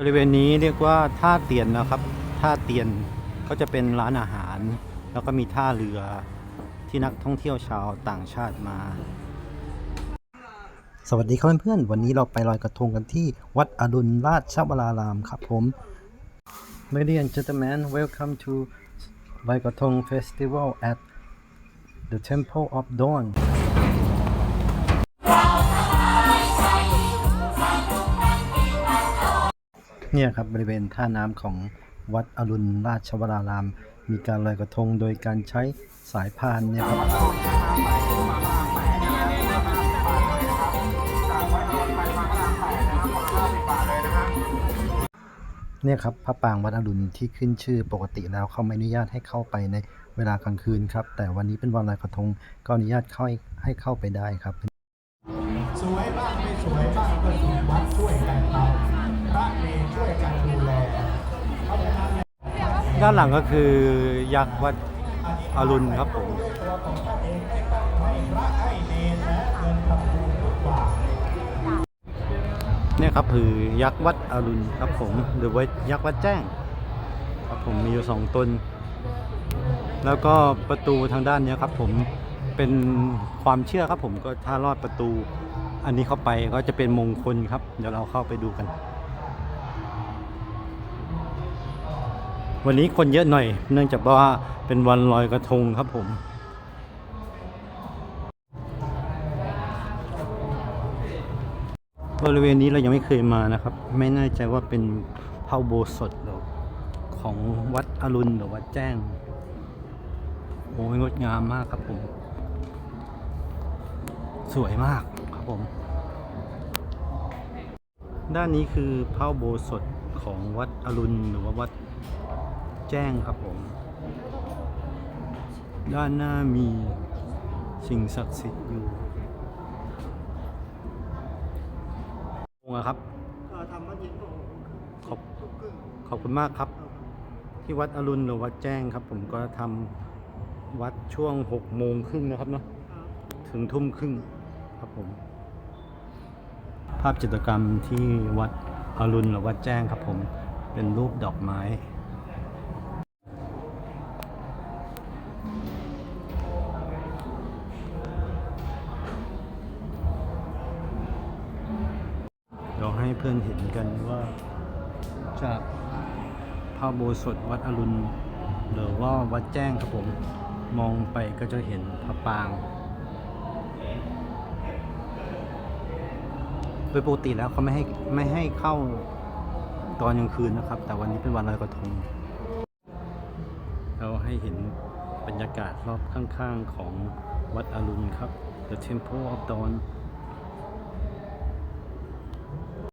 บริเวณนี้เรียกว่าท่าเตียนนะครับ ท่าเตียนก็จะเป็นร้านอาหาร แล้วก็มีท่าเรือที่นักท่องเที่ยวชาวต่างชาติมา สวัสดีครับเพื่อนๆวันนี้เราไปลอยกระทงกันที่วัดอรุณราชวรารามครับผม Ladies and gentlemen welcome to ลอยกระทง Festival at the Temple of Dawn เนี่ยครับบริเวณท่าน้ำของวัดอรุณราชวราราม มีการลอยกระทงโดยการใช้สายพานเนี่ยครับเนี่ยครับพระปรางวัดอรุณที่ขึ้นชื่อปกติแล้วเขาไม่อนุญาตให้เข้าไปในเวลากลางคืนครับ แต่วันนี้เป็นวันลอยกระทงก็อนุญาตเข้าให้ให้เข้าไปได้ครับ สวยบ้างไม่สวยบ้างก็ถูกวัดช่วย ด้านหลังก็คือยักษ์วัดอรุณครับผมเนี่ยครับคือยักษ์วัดอรุณครับผมหรือว่ายักษ์วัดแจ้ง ครับผมมีอยู่สองตน แล้วก็ประตูทางด้านนี้ครับผมเป็นความเชื่อครับผมก็ถ้ารอดประตู อันนี้เข้าไปก็จะเป็นมงคลครับ เดี๋ยวเราเข้าไปดูกัน วันนี้คนเยอะหน่อย เนื่องจากว่าเป็นวันลอยกระทงครับผมบริเวณนี้เรายังไม่เคยมานะครับ ไม่แน่ใจว่าเป็นพระโบสถหรือของวัดอรุณหรือวัดแจ้ง โอ้ยงดงามมากครับผม สวยมากครับผม ด้านนี้คือพระโบสถของวัดอรุณหรือว่าวัด แจ้งครับผม ด้านหน้ามีสิ่งศักดิ์สิทธิ์อยู่งอะครับขอบขอบคุณมากครับ ที่วัดอรุณหรือวัดแจ้งครับ ผมก็ทำวัดช่วงหกโมงครึ่งนะครับเนาะถึงทุ่มครึ่งครับผม ภาพจิตรกรรมที่วัดอรุณหรือวัดแจ้งครับผม เป็นรูปดอกไม้ ให้เพื่อนเห็นกันว่าจากพระโบสถวัดอรุณหรือว่าวัดแจ้งครับผมมองไปก็จะเห็นพระปราง โดยปกติแล้วเขาไม่ให้ไม่ให้เข้าตอนกลางคืนนะครับ แต่วันนี้เป็นวันลอยกระทงเราให้เห็นบรรยากาศรอบข้างๆของวัดอรุณครับ The Temple of Dawn